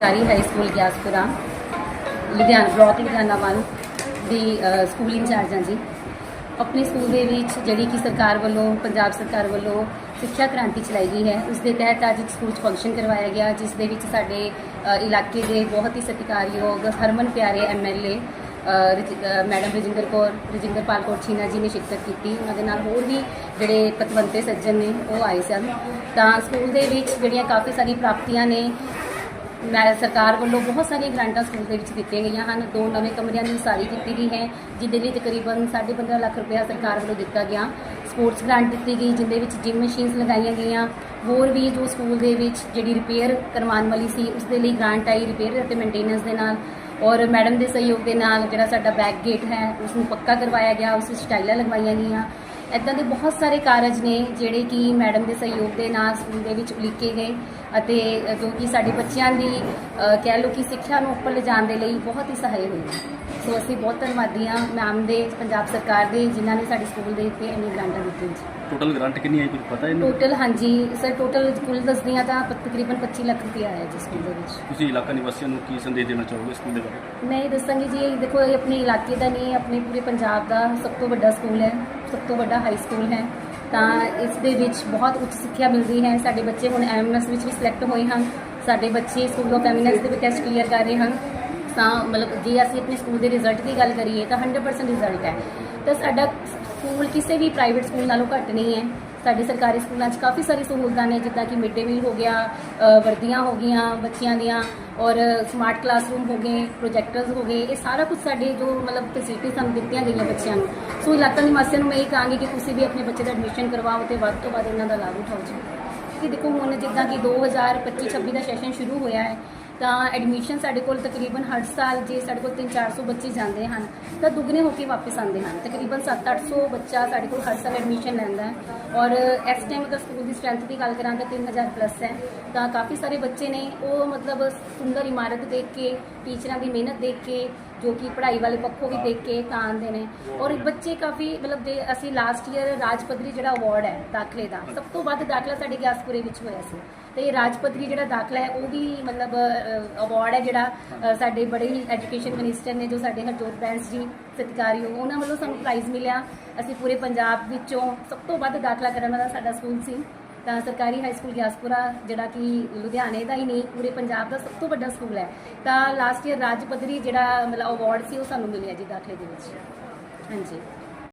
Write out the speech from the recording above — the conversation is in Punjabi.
ਸਰਕਾਰੀ high school Giaspura, Ludhiana block Ludhiana ਵੱਲ ਦੀ ਸਕੂਲ ਇੰਚਾਰਜ ਹਾਂ ਜੀ। ਆਪਣੇ ਸਕੂਲ ਦੇ ਵਿੱਚ ਜਿਹੜੀ ਕਿ ਸਰਕਾਰ ਵੱਲੋਂ, ਪੰਜਾਬ ਸਰਕਾਰ ਵੱਲੋਂ ਸਿੱਖਿਆ ਕ੍ਰਾਂਤੀ ਚਲਾਈ ਗਈ ਹੈ, ਉਸ ਦੇ ਤਹਿਤ ਅੱਜ ਇੱਕ ਸਕੂਲ 'ਚ ਫੰਕਸ਼ਨ ਕਰਵਾਇਆ ਗਿਆ, ਜਿਸ ਦੇ ਵਿੱਚ ਸਾਡੇ ਇਲਾਕੇ ਦੇ ਬਹੁਤ ਹੀ ਸਤਿਕਾਰਯੋਗ ਹਰਮਨ ਪਿਆਰੇ ਐਮਐਲਏ ਮੈਡਮ ਰਜਿੰਦਰ ਕੌਰ ਰਜਿੰਦਰ ਪਾਲ ਕੌਰ ਛੀਨਾ ਜੀ ਨੇ ਸ਼ਿਰਕਤ ਕੀਤੀ। ਉਹਨਾਂ ਦੇ ਨਾਲ ਹੋਰ ਵੀ ਜਿਹੜੇ ਪਤਵੰਤੇ ਸੱਜਣ ਨੇ, ਉਹ ਆਏ ਸਨ। ਤਾਂ ਸਕੂਲ ਦੇ ਵਿੱਚ ਜਿਹੜੀਆਂ ਕਾਫੀ ਸਾਰੀ ਪ੍ਰਾਪਤੀਆਂ ਨੇ ਮੈਂ ਸਰਕਾਰ ਵੱਲੋਂ ਬਹੁਤ ਸਾਰੀਆਂ ਗ੍ਰਾਂਟਾਂ ਸਕੂਲ ਦੇ ਵਿੱਚ ਦਿੱਤੀਆਂ ਗਈਆਂ ਹਨ। ਦੋ ਨਵੇਂ ਕਮਰਿਆਂ ਦੀ ਉਸਾਰੀ ਕੀਤੀ ਗਈ ਹੈ, ਜਿਹਦੇ ਲਈ ਤਕਰੀਬਨ 15.5 ਲੱਖ ਰੁਪਇਆ ਸਰਕਾਰ ਵੱਲੋਂ ਦਿੱਤਾ ਗਿਆ। ਸਪੋਰਟਸ ਗ੍ਰਾਂਟ ਦਿੱਤੀ ਗਈ, ਜਿਹਦੇ ਵਿੱਚ ਜਿਮ ਮਸ਼ੀਨਸ ਲਗਾਈਆਂ ਗਈਆਂ। ਹੋਰ ਵੀ ਜੋ ਸਕੂਲ ਦੇ ਵਿੱਚ ਜਿਹੜੀ ਰਿਪੇਅਰ ਕਰਵਾਉਣ ਵਾਲੀ ਸੀ ਉਸ ਦੇ ਲਈ ਗ੍ਰਾਂਟ ਆਈ ਰਿਪੇਅਰ ਅਤੇ ਮੇਨਟੇਨੈਂਸ ਦੇ ਨਾਲ ਔਰ ਮੈਡਮ ਦੇ ਸਹਿਯੋਗ ਦੇ ਨਾਲ ਜਿਹੜਾ ਸਾਡਾ ਬੈਕ ਗੇਟ ਹੈ ਉਸ ਨੂੰ ਪੱਕਾ ਕਰਵਾਇਆ ਗਿਆ, ਉਸ ਵਿੱਚ ਟਾਈਲਾਂ ਲਗਵਾਈਆਂ ਗਈਆਂ। ਇੱਦਾਂ ਦੇ ਬਹੁਤ ਸਾਰੇ ਕਾਰਜ ਨੇ ਜਿਹੜੇ ਕਿ ਮੈਡਮ ਦੇ ਸਹਿਯੋਗ ਦੇ ਨਾਲ ਸਕੂਲ ਦੇ ਵਿੱਚ ਉਲੀਕੇ ਗਏ ਅਤੇ ਜੋ ਕਿ ਸਾਡੇ ਬੱਚਿਆਂ ਦੀ ਕਹਿ ਲਓ ਕਿ ਸਿੱਖਿਆ ਨੂੰ ਉੱਪਰ ਲਿਜਾਣ ਦੇ ਲਈ ਬਹੁਤ ਹੀ ਸਹਾਈ ਹੋਈ ਸੋ ਅਸੀਂ ਬਹੁਤ ਧੰਨਵਾਦੀ ਹਾਂ ਮੈਮ ਦੇ ਪੰਜਾਬ ਸਰਕਾਰ ਦੇ ਜਿਨ੍ਹਾਂ ਨੇ ਸਾਡੇ ਸਕੂਲ ਦੇ ਉੱਤੇ ਇੰਨੀ ਗ੍ਰਾਂਟਾਂ ਦਿੱਤੀਆਂ ਜੀ। ਟੋਟਲ ਗ੍ਰਾਂਟ ਕਿੰਨੀ ਆਈ ਕੁਝ ਪਤਾ ਇਹਨੂੰ? ਟੋਟਲ ਹਾਂਜੀ ਸਰ ਟੋਟਲ ਕੁੱਲ ਦੱਸਦੀਆਂ ਤਾਂ ਤਕਰੀਬਨ 25 ਲੱਖ ਰੁਪਏ ਆਇਆ ਜੀ ਸਕੂਲ ਦੇ ਵਿੱਚ। ਤੁਸੀਂ ਇਲਾਕਾ ਨਿਵਾਸੀਆਂ ਨੂੰ ਕੀ ਸੰਦੇਸ਼ ਦੇਣਾ ਚਾਹੋਗੇ ਸਕੂਲ ਦੇ ਬਾਰੇ? ਮੈਂ ਇਹ ਦੱਸਾਂਗੀ ਜੀ ਇਹ ਦੇਖੋ ਇਹ ਆਪਣੇ ਇਲਾਕੇ ਦਾ ਨਹੀਂ ਆਪਣੇ ਪੂਰੇ ਪੰਜਾਬ ਦਾ ਸਭ ਤੋਂ ਵੱਡਾ ਸਕੂਲ ਹੈ। ਸਭ ਤੋਂ ਵੱਡਾ ਹਾਈ ਸਕੂਲ ਹੈ, ਤਾਂ ਇਸ ਦੇ ਵਿੱਚ ਬਹੁਤ ਉੱਚ ਸਿੱਖਿਆ ਮਿਲਦੀ ਹੈ। ਸਾਡੇ ਬੱਚੇ ਹੁਣ ਐਮਐਸ ਵਿੱਚ ਵੀ ਸਿਲੈਕਟ ਹੋਏ ਹਨ। ਸਾਡੇ ਬੱਚੇ ਸਕੂਲ ਆਫ ਐਮੀਨੈਂਸ ਦੇ ਵੀ ਟੈਸਟ ਕਲੀਅਰ ਕਰ ਰਹੇ ਹਨ। ਤਾਂ ਮਤਲਬ ਜੇ ਅਸੀਂ ਆਪਣੇ ਸਕੂਲ ਦੇ ਰਿਜ਼ਲਟ ਦੀ ਗੱਲ ਕਰੀਏ ਤਾਂ 100% ਰਿਜ਼ਲਟ ਹੈ। ਤਾਂ ਸਾਡਾ ਸਕੂਲ ਕਿਸੇ ਵੀ ਪ੍ਰਾਈਵੇਟ ਸਕੂਲ ਨਾਲੋਂ ਘੱਟ ਨਹੀਂ ਹੈ। ਸਾਡੇ ਸਰਕਾਰੀ ਸਕੂਲਾਂ 'ਚ ਕਾਫੀ ਸਾਰੀ ਸਹੂਲਤਾਂ ਨੇ, ਜਿੱਦਾਂ ਕਿ ਮਿਡ ਡੇ ਮੀਲ ਹੋ ਗਿਆ ਵਰਦੀਆਂ ਹੋ ਗਈਆਂ ਬੱਚਿਆਂ ਦੀਆਂ ਔਰ ਸਮਾਰਟ ਕਲਾਸਰੂਮ ਹੋ ਗਏ ਪ੍ਰੋਜੈਕਟਰਸ ਹੋ ਗਏ, ਇਹ ਸਾਰਾ ਕੁਝ ਸਾਡੇ ਜੋ ਮਤਲਬ ਫੈਸਿਲਿਟੀ ਸਾਨੂੰ ਦਿੱਤੀਆਂ ਗਈਆਂ ਬੱਚਿਆਂ ਨੂੰ। ਸੋ ਇਲਾਕਾ ਨਿਵਾਸੀਆਂ ਨੂੰ ਮੈਂ ਇਹ ਕਹਾਂਗੀ ਕਿ ਤੁਸੀਂ ਵੀ ਆਪਣੇ ਬੱਚੇ ਦਾ ਐਡਮਿਸ਼ਨ ਕਰਵਾਓ ਤੇ ਵੱਧ ਤੋਂ ਵੱਧ ਇਹਨਾਂ ਦਾ ਲਾਭ ਉਠਾਓ ਜੀ। ਕਿ ਦੇਖੋ ਹੁਣ ਜਿੱਦਾਂ ਕਿ 2025-26 ਦਾ ਸੈਸ਼ਨ ਸ਼ੁਰੂ ਹੋਇਆ ਹੈ ਤਾਂ ਐਡਮਿਸ਼ਨ ਸਾਡੇ ਕੋਲ ਤਕਰੀਬਨ ਹਰ ਸਾਲ ਜੇ ਸਾਡੇ ਕੋਲ 3-400 ਬੱਚੇ ਜਾਂਦੇ ਹਨ, ਤਾਂ ਦੁੱਗਣੇ ਹੋ ਕੇ ਵਾਪਸ ਆਉਂਦੇ ਹਨ। ਤਕਰੀਬਨ 7-800 ਬੱਚਾ ਸਾਡੇ ਕੋਲ ਹਰ ਸਾਲ ਐਡਮਿਸ਼ਨ ਲੈਂਦਾ ਹੈ। ਔਰ ਇਸ ਟਾਈਮ ਅਗਰ ਸਕੂਲ ਦੀ ਸਟਰੈਂਥ ਦੀ ਗੱਲ ਕਰਾਂ ਤਾਂ 3000 ਪਲੱਸ ਹੈ। ਤਾਂ ਕਾਫੀ ਸਾਰੇ ਬੱਚੇ ਨੇ ਉਹ ਮਤਲਬ ਸੁੰਦਰ ਇਮਾਰਤ ਦੇਖ ਕੇ ਟੀਚਰਾਂ ਦੀ ਮਿਹਨਤ ਦੇਖ ਕੇ, ਜੋ ਕਿ ਪੜ੍ਹਾਈ ਵਾਲੇ ਪੱਖੋਂ ਵੀ ਦੇਖ ਕੇ ਤਾਂ ਆਉਂਦੇ ਨੇ। ਔਰ ਬੱਚੇ ਕਾਫੀ ਮਤਲਬ ਦੇ ਅਸੀਂ ਲਾਸਟ ਈਅਰ ਰਾਜ ਪੱਧਰੀ ਜਿਹੜਾ ਅਵਾਰਡ ਹੈ ਦਾਖਲੇ ਦਾ, ਸਭ ਤੋਂ ਵੱਧ ਦਾਖਲਾ ਸਾਡੇ ਗਿਆਸਪੁਰੇ ਵਿੱਚ ਹੋਇਆ ਸੀ। ਤੇ ਇਹ ਰਾਜ ਪੱਧਰੀ ਜਿਹੜਾ ਦਾਖਲਾ ਹੈ, ਉਹ ਵੀ ਮਤਲਬ ਅਵਾਰਡ ਹੈ ਜਿਹੜਾ ਸਾਡੇ ਬੜੇ ਹੀ ਐਜੂਕੇਸ਼ਨ ਮਿਨਿਸਟਰ ਨੇ, ਜੋ ਸਾਡੇ ਹਰਜੋਤ ਬੈਂਸ ਜੀ ਸਤਿਕਾਰਯੋਗ ਉਹਨਾਂ ਵੱਲੋਂ ਸਾਨੂੰ ਪ੍ਰਾਈਜ਼ ਮਿਲਿਆ। ਅਸੀਂ ਪੂਰੇ ਪੰਜਾਬ ਵਿੱਚੋਂ ਸਭ ਤੋਂ ਵੱਧ ਦਾਖਲਾ ਕਰਨ ਵਾਲਾ ਸਾਡਾ ਸਕੂਲ ਸੀ। ਤਾਂ ਸਰਕਾਰੀ ਹਾਈ ਸਕੂਲ ਗਿਆਸਪੁਰਾ, ਜਿਹੜਾ ਕਿ ਲੁਧਿਆਣੇ ਦਾ ਹੀ ਨਹੀਂ, ਪੂਰੇ ਪੰਜਾਬ ਦਾ ਸਭ ਤੋਂ ਵੱਡਾ ਸਕੂਲ ਹੈ। ਤਾਂ ਲਾਸਟ ਈਅਰ ਰਾਜ ਪੱਧਰੀ ਜਿਹੜਾ ਮਤਲਬ ਅਵਾਰਡ ਸੀ, ਉਹ ਸਾਨੂੰ ਮਿਲਿਆ ਜੀ ਦਾਖਲੇ ਦੇ ਵਿੱਚ। ਹਾਂਜੀ।